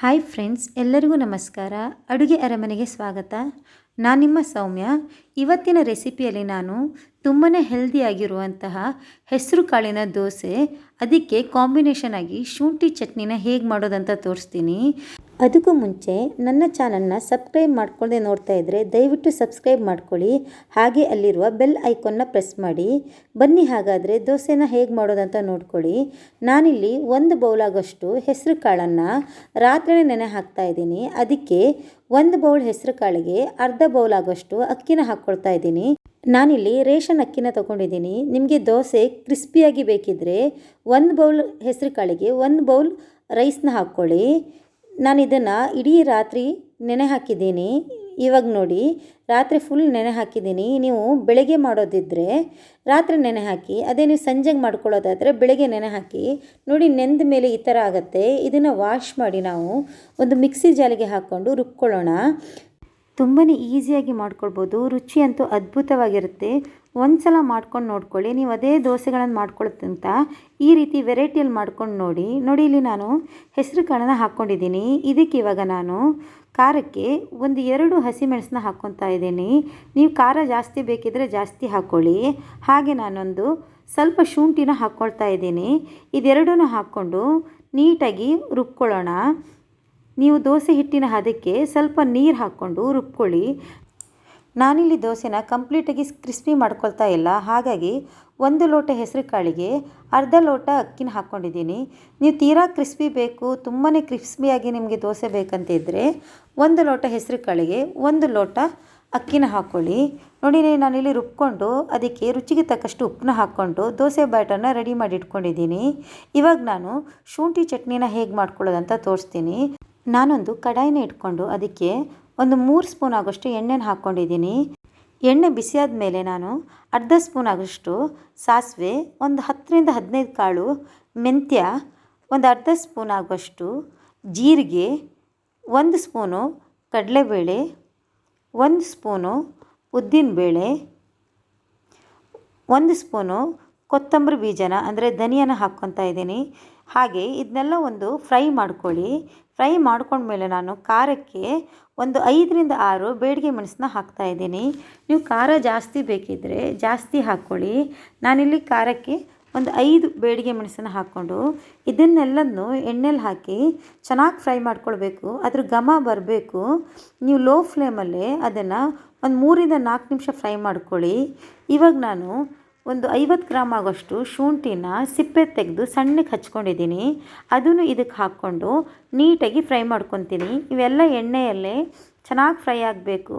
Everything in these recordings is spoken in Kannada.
ಹಾಯ್ ಫ್ರೆಂಡ್ಸ್, ಎಲ್ಲರಿಗೂ ನಮಸ್ಕಾರ. ಅಡುಗೆ ಅರಮನೆಗೆ ಸ್ವಾಗತ. ನಾನು ನಿಮ್ಮ ಸೌಮ್ಯ. ಇವತ್ತಿನ ರೆಸಿಪಿಯಲ್ಲಿ ನಾನು ತುಂಬಾ ಹೆಲ್ದಿಯಾಗಿರುವಂತಹ ಹೆಸರು ಕಾಳಿನ ದೋಸೆ, ಅದಕ್ಕೆ ಕಾಂಬಿನೇಷನ್ ಆಗಿ ಶುಂಠಿ ಚಟ್ನಿನ ಹೇಗೆ ಮಾಡೋದಂತ ತೋರಿಸ್ತೀನಿ. ಅದಕ್ಕೂ ಮುಂಚೆ ನನ್ನ ಚಾನಲ್ನ ಸಬ್ಸ್ಕ್ರೈಬ್ ಮಾಡ್ಕೊಳ್ಳದೆ ನೋಡ್ತಾ ಇದ್ದರೆ ದಯವಿಟ್ಟು ಸಬ್ಸ್ಕ್ರೈಬ್ ಮಾಡ್ಕೊಳ್ಳಿ. ಹಾಗೆ ಅಲ್ಲಿರುವ ಬೆಲ್ ಐಕಾನ್ನ ಪ್ರೆಸ್ ಮಾಡಿ. ಬನ್ನಿ ಹಾಗಾದರೆ ದೋಸೆನ ಹೇಗೆ ಮಾಡೋದಂತ ನೋಡ್ಕೊಳ್ಳಿ. ನಾನಿಲ್ಲಿ ಒಂದು ಬೌಲಾಗಷ್ಟು ಹೆಸರು ಕಾಳನ್ನು ರಾತ್ರಿನೇ ನೆನೆ ಹಾಕ್ತಾ ಇದ್ದೀನಿ. ಅದಕ್ಕೆ ಒಂದು ಬೌಲ್ ಹೆಸರು ಕಾಳಿಗೆ ಅರ್ಧ ಬೌಲ್ ಆಗೋಷ್ಟು ಅಕ್ಕಿನ ಹಾಕ್ಕೊಳ್ತಾ ಇದ್ದೀನಿ. ನಾನಿಲ್ಲಿ ರೇಷನ್ ಅಕ್ಕಿನ ತೊಗೊಂಡಿದ್ದೀನಿ. ನಿಮಗೆ ದೋಸೆ ಕ್ರಿಸ್ಪಿಯಾಗಿ ಬೇಕಿದ್ದರೆ ಒಂದು ಬೌಲ್ ಹೆಸರು ಕಾಳಿಗೆ ಒಂದು ಬೌಲ್ ರೈಸ್ನ ಹಾಕ್ಕೊಳ್ಳಿ. ನಾನು ಇದನ್ನು ಇಡೀ ರಾತ್ರಿ ನೆನೆ ಹಾಕಿದ್ದೀನಿ ಇವಾಗ ನೋಡಿ, ರಾತ್ರಿ ಫುಲ್ ನೆನೆ ಹಾಕಿದ್ದೀನಿ ನೀವು ಬೆಳಗ್ಗೆ ಮಾಡೋದಿದ್ದರೆ ರಾತ್ರಿ ನೆನೆ ಹಾಕಿ ಅದೇ ನೀವು ಸಂಜೆಗೆ ಮಾಡ್ಕೊಳ್ಳೋದಾದರೆ ಬೆಳಗ್ಗೆ ನೆನೆ ಹಾಕಿ ನೋಡಿ ನೆಂದ ಮೇಲೆ ಈ ಥರ ಆಗುತ್ತೆ. ಇದನ್ನು ವಾಶ್ ಮಾಡಿ ನಾವು ಒಂದು ಮಿಕ್ಸಿ ಜಾಲಿಗೆ ಹಾಕ್ಕೊಂಡು ರುಬ್ಕೊಳ್ಳೋಣ. ತುಂಬಾ ಈಸಿಯಾಗಿ ಮಾಡ್ಕೊಳ್ಬೋದು ರುಚಿ ಅಂತೂ ಅದ್ಭುತವಾಗಿರುತ್ತೆ. ಒಂದು ಸಲ ಮಾಡ್ಕೊಂಡು ನೋಡ್ಕೊಳ್ಳಿ, ನೀವು ಅದೇ ದೋಸೆಗಳನ್ನು ಮಾಡ್ಕೊಳ್ಳೋದಂತ ಈ ರೀತಿ ವೆರೈಟಿಯಲ್ಲಿ ಮಾಡ್ಕೊಂಡು ನೋಡಿ ನೋಡಿ ಇಲ್ಲಿ ನಾನು ಹೆಸರು ಕಾಳನ್ನು ಹಾಕ್ಕೊಂಡಿದ್ದೀನಿ. ಇದಕ್ಕೆ ಇವಾಗ ನಾನು ಖಾರಕ್ಕೆ ಒಂದು ಎರಡು ಹಸಿಮೆಣಸನ್ನ ಹಾಕ್ಕೊತಾ ಇದ್ದೀನಿ. ನೀವು ಖಾರ ಜಾಸ್ತಿ ಬೇಕಿದ್ದರೆ ಜಾಸ್ತಿ ಹಾಕ್ಕೊಳ್ಳಿ ಹಾಗೆ ನಾನೊಂದು ಸ್ವಲ್ಪ ಶುಂಠಿನ ಹಾಕ್ಕೊಳ್ತಾ ಇದ್ದೀನಿ. ಇದೆರಡೂ ಹಾಕ್ಕೊಂಡು ನೀಟಾಗಿ ರುಬ್ಕೊಳ್ಳೋಣ. ನೀವು ದೋಸೆ ಹಿಟ್ಟಿನ ಹದಕ್ಕೆ ಸ್ವಲ್ಪ ನೀರು ಹಾಕ್ಕೊಂಡು ರುಬ್ಕೊಳ್ಳಿ. ನಾನಿಲ್ಲಿ ದೋಸೆನ ಕಂಪ್ಲೀಟಾಗಿ ಕ್ರಿಸ್ಪಿ ಮಾಡ್ಕೊಳ್ತಾ ಇಲ್ಲ. ಹಾಗಾಗಿ ಒಂದು ಲೋಟ ಹೆಸರು ಕಾಳಿಗೆ ಅರ್ಧ ಲೋಟ ಅಕ್ಕಿನ ಹಾಕ್ಕೊಂಡಿದ್ದೀನಿ. ನೀವು ತೀರಾ ಕ್ರಿಸ್ಪಿ ಬೇಕು ತುಂಬಾ ಕ್ರಿಸ್ಪಿಯಾಗಿ ನಿಮಗೆ ದೋಸೆ ಬೇಕಂತ ಇದ್ದರೆ ಒಂದು ಲೋಟ ಹೆಸರು ಕಾಳಿಗೆ ಒಂದು ಲೋಟ ಅಕ್ಕಿನ ಹಾಕ್ಕೊಳ್ಳಿ ನೋಡಿ ನಾನಿಲ್ಲಿ ರುಬ್ಕೊಂಡು ಅದಕ್ಕೆ ರುಚಿಗೆ ತಕ್ಕಷ್ಟು ಉಪ್ಪನ್ನ ಹಾಕ್ಕೊಂಡು ದೋಸೆ ಬ್ಯಾಟರ್ನ ರೆಡಿ ಮಾಡಿ ಇಟ್ಕೊಂಡಿದ್ದೀನಿ ಇವಾಗ ನಾನು ಶುಂಠಿ ಚಟ್ನಿನ ಹೇಗೆ ಮಾಡ್ಕೊಳ್ಳೋದಂತ ತೋರಿಸ್ತೀನಿ. ನಾನೊಂದು ಕಡಾಯಿನ ಇಟ್ಕೊಂಡು ಅದಕ್ಕೆ ಒಂದು ಮೂರು ಸ್ಪೂನ್ ಆಗೋಷ್ಟು ಎಣ್ಣೆನ ಹಾಕ್ಕೊಂಡಿದ್ದೀನಿ. ಎಣ್ಣೆ ಬಿಸಿಯಾದ ಮೇಲೆ ನಾನು ಅರ್ಧ ಸ್ಪೂನ್ ಆಗೋಷ್ಟು ಸಾಸಿವೆ, ಒಂದು ಹತ್ತರಿಂದ ಹದಿನೈದು ಕಾಳು ಮೆಂತ್ಯ, ಒಂದು ಅರ್ಧ ಸ್ಪೂನ್ ಆಗೋಷ್ಟು ಜೀರಿಗೆ, ಒಂದು ಸ್ಪೂನು ಕಡಲೆಬೇಳೆ, ಒಂದು ಸ್ಪೂನು ಉದ್ದಿನಬೇಳೆ, ಒಂದು ಸ್ಪೂನು ಕೊತ್ತಂಬರಿ ಬೀಜನ, ಅಂದರೆ ಧನಿಯಾನ ಹಾಕ್ಕೊತಾ ಇದ್ದೀನಿ. ಹಾಗೆ ಇದನ್ನೆಲ್ಲ ಒಂದು ಫ್ರೈ ಮಾಡ್ಕೊಳ್ಳಿ. ಫ್ರೈ ಮಾಡ್ಕೊಂಡ್ಮೇಲೆ ನಾನು ಖಾರಕ್ಕೆ ಒಂದು ಐದರಿಂದ ಆರು ಬೇಡಿಗೆ ಮೆಣಸನ್ನ ಹಾಕ್ತಾಯಿದ್ದೀನಿ ನೀವು ಖಾರ ಜಾಸ್ತಿ ಬೇಕಿದ್ದರೆ ಜಾಸ್ತಿ ಹಾಕ್ಕೊಳ್ಳಿ. ನಾನಿಲ್ಲಿ ಖಾರಕ್ಕೆ ಒಂದು ಐದು ಬೇಡಿಗೆ ಮೆಣಸನ್ನು ಹಾಕ್ಕೊಂಡು ಇದನ್ನೆಲ್ಲನೂ ಎಣ್ಣೆಲಿ ಹಾಕಿ ಚೆನ್ನಾಗಿ ಫ್ರೈ ಮಾಡ್ಕೊಳ್ಬೇಕು. ಅದ್ರ ಘಮ ಬರಬೇಕು. ನೀವು ಲೋ ಫ್ಲೇಮಲ್ಲೇ ಅದನ್ನು ಒಂದು ಮೂರಿಂದ ನಾಲ್ಕು ನಿಮಿಷ ಫ್ರೈ ಮಾಡ್ಕೊಳ್ಳಿ. ಇವಾಗ ನಾನು ಒಂದು ಐವತ್ತು ಗ್ರಾಮ್ ಆಗೋಷ್ಟು ಶುಂಠಿನ ಸಿಪ್ಪೆ ತೆಗೆದು ಸಣ್ಣಕ್ಕೆ ಹಚ್ಕೊಂಡಿದ್ದೀನಿ. ಅದನ್ನು ಇದಕ್ಕೆ ಹಾಕ್ಕೊಂಡು ನೀಟಾಗಿ ಫ್ರೈ ಮಾಡ್ಕೊತೀನಿ. ಇವೆಲ್ಲ ಎಣ್ಣೆಯಲ್ಲೇ ಚೆನ್ನಾಗಿ ಫ್ರೈ ಆಗಬೇಕು.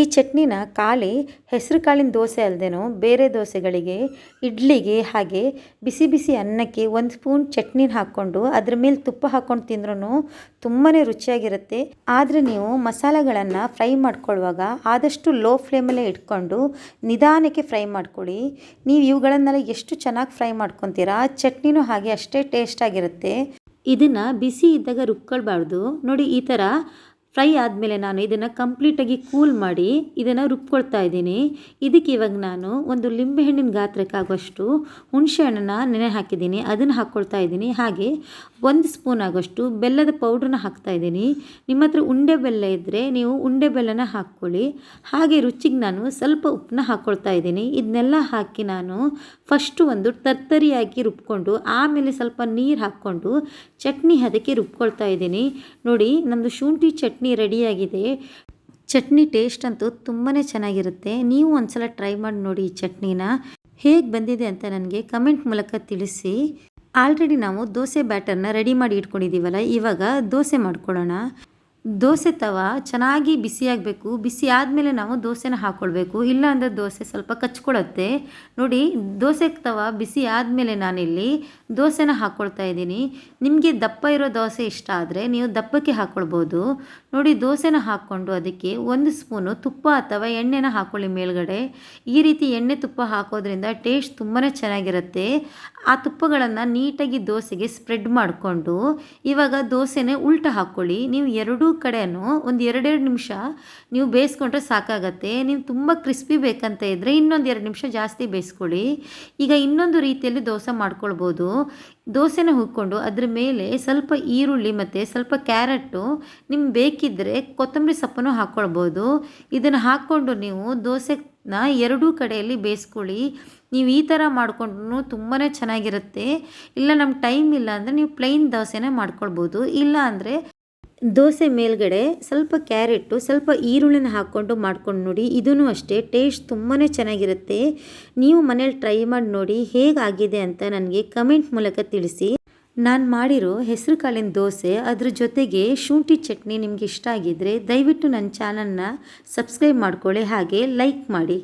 ಈ ಚಟ್ನಿನ ಖಾಲಿ ಹೆಸರು ಕಾಳಿನ ದೋಸೆ ಅಲ್ಲದೇನೋ ಬೇರೆ ದೋಸೆಗಳಿಗೆ, ಇಡ್ಲಿಗೆ ಹಾಗೆ ಬಿಸಿ ಬಿಸಿ ಅನ್ನಕ್ಕೆ ಒಂದು ಸ್ಪೂನ್ ಚಟ್ನಿನ ಹಾಕ್ಕೊಂಡು ಅದ್ರ ಮೇಲೆ ತುಪ್ಪ ಹಾಕ್ಕೊಂಡು ತಿಂದ್ರೂ ತುಂಬಾ ರುಚಿಯಾಗಿರುತ್ತೆ. ಆದರೆ ನೀವು ಮಸಾಲೆಗಳನ್ನು ಫ್ರೈ ಮಾಡ್ಕೊಳ್ಳುವಾಗ ಆದಷ್ಟು ಲೋ ಫ್ಲೇಮಲ್ಲೇ ಇಟ್ಕೊಂಡು ನಿಧಾನಕ್ಕೆ ಫ್ರೈ ಮಾಡ್ಕೊಳ್ಳಿ. ನೀವು ಇವುಗಳನ್ನೆಲ್ಲ ಎಷ್ಟು ಚೆನ್ನಾಗಿ ಫ್ರೈ ಮಾಡ್ಕೊತೀರಾ, ಚಟ್ನಿನೂ ಹಾಗೆ ಅಷ್ಟೇ ಟೇಸ್ಟಾಗಿರುತ್ತೆ ಇದನ್ನು ಬಿಸಿ ಇದ್ದಾಗ ರುಬ್ಕೊಳ್ಬಾರ್ದು. ನೋಡಿ ಈ ಥರ ಫ್ರೈ ಆದಮೇಲೆ ನಾನು ಇದನ್ನು ಕಂಪ್ಲೀಟಾಗಿ ಕೂಲ್ ಮಾಡಿ ಇದನ್ನು ರುಬ್ಕೊಳ್ತಾ ಇದ್ದೀನಿ. ಇದಕ್ಕೆ ಇವಾಗ ನಾನು ಒಂದು ಲಿಂಬೆಹಣ್ಣಿನ ಗಾತ್ರಕ್ಕಾಗುವಷ್ಟು ಹುಣಸೆ ಹಣ್ಣನ್ನು ನೆನೆ ಹಾಕಿದ್ದೀನಿ. ಅದನ್ನು ಹಾಕ್ಕೊಳ್ತಾ ಇದ್ದೀನಿ. ಹಾಗೆ ಒಂದು ಸ್ಪೂನ್ ಆಗೋಷ್ಟು ಬೆಲ್ಲದ ಪೌಡ್ರನ್ನ ಹಾಕ್ತಾ ಇದ್ದೀನಿ. ನಿಮ್ಮ ಹತ್ರ ಉಂಡೆ ಬೆಲ್ಲ ಇದ್ದರೆ ನೀವು ಉಂಡೆ ಬೆಲ್ಲನ ಹಾಕ್ಕೊಳ್ಳಿ. ಹಾಗೆ ರುಚಿಗೆ ನಾನು ಸ್ವಲ್ಪ ಉಪ್ಪನ್ನ ಹಾಕ್ಕೊಳ್ತಾ ಇದ್ದೀನಿ. ಇದನ್ನೆಲ್ಲ ಹಾಕಿ ನಾನು ಫಸ್ಟು ಒಂದು ತರ್ತರಿಯಾಗಿ ರುಬ್ಕೊಂಡು, ಆಮೇಲೆ ಸ್ವಲ್ಪ ನೀರು ಹಾಕ್ಕೊಂಡು ಚಟ್ನಿ ಅದಕ್ಕೆ ರುಬ್ಕೊಳ್ತಾ ಇದ್ದೀನಿ. ನೋಡಿ ನಮ್ಮದು ಶುಂಠಿ ಚಟ್ನಿ ರೆಡಿಯಾಗಿದೆ. ಚಟ್ನಿ ಟೇಸ್ಟ್ ಅಂತೂ ತುಂಬಾ ಚೆನ್ನಾಗಿರುತ್ತೆ. ನೀವು ಒಂದ್ಸಲ ಟ್ರೈ ಮಾಡಿ ನೋಡಿ ಈ ಚಟ್ನಿನ. ಹೇಗೆ ಬಂದಿದೆ ಅಂತ ನನಗೆ ಕಮೆಂಟ್ ಮೂಲಕ ತಿಳಿಸಿ. ಆಲ್ರೆಡಿ ನಾವು ದೋಸೆ ಬ್ಯಾಟರ್ನ ರೆಡಿ ಮಾಡಿ ಇಟ್ಕೊಂಡಿದ್ದೀವಲ್ಲ, ಇವಾಗ ದೋಸೆ ಮಾಡ್ಕೊಳ್ಳೋಣ. ದೋಸೆ ತವ ಚೆನ್ನಾಗಿ ಬಿಸಿಯಾಗಬೇಕು ಬಿಸಿ ಆದಮೇಲೆ ನಾವು ದೋಸೆನ ಹಾಕ್ಕೊಳ್ಬೇಕು ಇಲ್ಲ ಅಂದರೆ ದೋಸೆ ಸ್ವಲ್ಪ ಕಚ್ಕೊಳ್ಳುತ್ತೆ ನೋಡಿ, ದೋಸೆ ತವ ಬಿಸಿ ಆದಮೇಲೆ ನಾನಿಲ್ಲಿ ದೋಸೆನ ಹಾಕ್ಕೊಳ್ತಾ ಇದ್ದೀನಿ. ನಿಮಗೆ ದಪ್ಪ ಇರೋ ದೋಸೆ ಇಷ್ಟ ಆದರೆ ನೀವು ದಪ್ಪಕ್ಕೆ ಹಾಕ್ಕೊಳ್ಬೋದು ನೋಡಿ, ದೋಸೆನ ಹಾಕ್ಕೊಂಡು ಅದಕ್ಕೆ ಒಂದು ಸ್ಪೂನು ತುಪ್ಪ ಅಥವಾ ಎಣ್ಣೆನ ಹಾಕ್ಕೊಳ್ಳಿ ಮೇಲ್ಗಡೆ. ಈ ರೀತಿ ಎಣ್ಣೆ ತುಪ್ಪ ಹಾಕೋದ್ರಿಂದ ಟೇಸ್ಟ್ ತುಂಬಾ ಚೆನ್ನಾಗಿರುತ್ತೆ. ಆ ತುಪ್ಪಗಳನ್ನು ನೀಟಾಗಿ ದೋಸೆಗೆ ಸ್ಪ್ರೆಡ್ ಮಾಡಿಕೊಂಡು ಇವಾಗ ದೋಸೆನೇ ಉಲ್ಟ ಹಾಕ್ಕೊಳ್ಳಿ ನೀವು ಎರಡೂ ಕಡೆನೂ ಒಂದು ಎರಡೆರಡು ನಿಮಿಷ ನೀವು ಬೇಯಿಸ್ಕೊಂಡ್ರೆ ಸಾಕಾಗತ್ತೆ. ನೀವು ತುಂಬ ಕ್ರಿಸ್ಪಿ ಬೇಕಂತ ಇದ್ದರೆ ಇನ್ನೊಂದು ಎರಡು ನಿಮಿಷ ಜಾಸ್ತಿ ಬೇಯಿಸ್ಕೊಳ್ಳಿ. ಈಗ ಇನ್ನೊಂದು ರೀತಿಯಲ್ಲಿ ದೋಸೆ ಮಾಡ್ಕೊಳ್ಬೋದು. ದೋಸೆನ ಹುಕ್ಕೊಂಡು ಅದ್ರ ಮೇಲೆ ಸ್ವಲ್ಪ ಈರುಳ್ಳಿ ಮತ್ತು ಸ್ವಲ್ಪ ಕ್ಯಾರೆಟು ನಿಮ್ಗೆ ಬೇಕಿದ್ದರೆ ಕೊತ್ತಂಬರಿ ಸೊಪ್ಪನ್ನು ಹಾಕ್ಕೊಳ್ಬೋದು ಇದನ್ನು ಹಾಕ್ಕೊಂಡು ನೀವು ದೋಸೆನ ಎರಡೂ ಕಡೆಯಲ್ಲಿ ಬೇಯಿಸ್ಕೊಳ್ಳಿ. ನೀವು ಈ ಥರ ಮಾಡಿಕೊಂಡು ತುಂಬಾ ಚೆನ್ನಾಗಿರುತ್ತೆ. ಇಲ್ಲ ನಮ್ಗೆ ಟೈಮ್ ಇಲ್ಲ ಅಂದರೆ ನೀವು ಪ್ಲೈನ್ ದೋಸೆನೇ ಮಾಡ್ಕೊಳ್ಬೋದು. ಇಲ್ಲ ಅಂದರೆ ದೋಸೆ ಮೇಲ್ಗಡೆ ಸ್ವಲ್ಪ ಕ್ಯಾರೆಟು ಸ್ವಲ್ಪ ಈರುಳ್ಳಿನ ಹಾಕ್ಕೊಂಡು ಮಾಡ್ಕೊಂಡು ನೋಡಿ. ಇದೂ ಅಷ್ಟೇ, ಟೇಸ್ಟ್ ತುಂಬಾ ಚೆನ್ನಾಗಿರುತ್ತೆ. ನೀವು ಮನೇಲಿ ಟ್ರೈ ಮಾಡಿ ನೋಡಿ ಹೇಗಾಗಿದೆ ಅಂತ ನನಗೆ ಕಮೆಂಟ್ ಮೂಲಕ ತಿಳಿಸಿ. ನಾನು ಮಾಡಿರೋ ಹೆಸರು ಕಾಳಿನ ದೋಸೆ ಅದ್ರ ಜೊತೆಗೆ ಶುಂಠಿ ಚಟ್ನಿ ನಿಮಗೆ ಇಷ್ಟ ಆಗಿದ್ದರೆ ದಯವಿಟ್ಟು ನನ್ನ ಚಾನಲ್ನ ಸಬ್ಸ್ಕ್ರೈಬ್ ಮಾಡ್ಕೊಳ್ಳಿ, ಹಾಗೆ ಲೈಕ್ ಮಾಡಿ.